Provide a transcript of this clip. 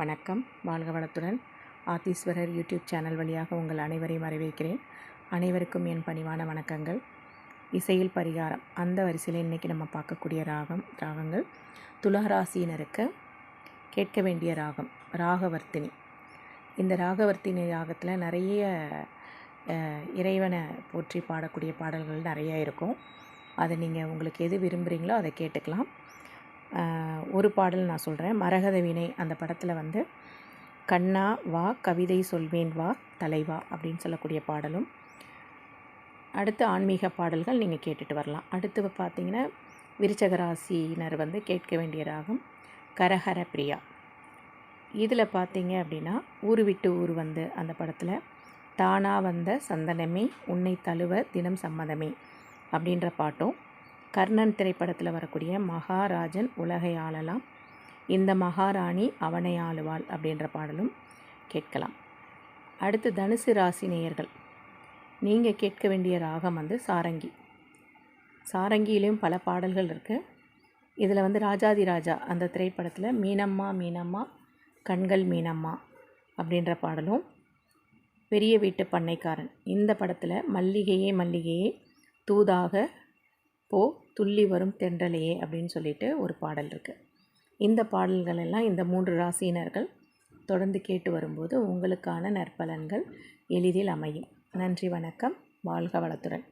வணக்கம். வாழ்க வளத்துடன். ஆத்தீஸ்வரர் யூடியூப் சேனல் வழியாக உங்கள் அனைவரையும் வரவேற்கிறேன். அனைவருக்கும் என் பணிவான வணக்கங்கள். இசையில் பரிகாரம். அந்த வரிசையில் இன்றைக்கி நம்ம பார்க்கக்கூடிய ராகம் ராகங்கள். துலகராசியினருக்கு கேட்க வேண்டிய ராகம் ராகவர்த்தினி. இந்த ராகவர்த்தினி ராகத்தில் நிறைய இறைவனை போற்றி பாடக்கூடிய பாடல்கள் நிறைய இருக்கும். அதை நீங்கள் உங்களுக்கு எது விரும்புகிறீங்களோ அதை கேட்டுக்கலாம். ஒரு பாடல் நான் சொல்கிறேன் மரகத வினை அந்த படத்தில் வந்து கண்ணா வா கவிதை சொல்வேன் வா தலைவா அப்படின்னு சொல்லக்கூடிய பாடலும் அடுத்து ஆன்மீக பாடல்கள் நீங்கள் கேட்டுட்டு வரலாம். அடுத்து பார்த்தீங்கன்னா விருச்சக ராசியினர் வந்து கேட்க வேண்டிய ராகம் கரஹர பிரியா இதில் பார்த்தீங்க அப்படின்னா ஊர் விட்டு ஊர் வந்து அந்த படத்தில் தானாக வந்த சந்தனமே உன்னை தழுவ தினம் சம்மதமே அப்படின்ற பாட்டும் கர்ணன் திரைப்படத்தில் வரக்கூடிய மகாராஜன் உலகை ஆளலாம் இந்த மகாராணி அவனை ஆளுவாள் அப்படின்ற பாடலும் கேட்கலாம். அடுத்து தனுசு ராசி நேயர்கள். நீங்கள் கேட்க வேண்டிய ராகம் வந்து சாரங்கி. சாரங்கியிலையும் பல பாடல்கள் இருக்குது இதில் வந்து ராஜாதி ராஜா அந்த திரைப்படத்தில் மீனம்மா மீனம்மா கண்கள் மீனம்மா அப்படின்ற பாடலும் பெரிய வீட்டு பண்ணைக்காரன். இந்த படத்தில் மல்லிகையே மல்லிகையே தூதாக போ துள்ளி வரும் தென்றலையே அப்படின்னு சொல்லிட்டு ஒரு பாடல் இருக்குது இந்த பாடல்கள் எல்லாம் இந்த மூன்று ராசியினர்கள் தொடர்ந்து கேட்டு வரும்போது உங்களுக்கான நற்பலன்கள் எளிதில் அமையும். நன்றி வணக்கம். வாழ்க வளத்துடன்.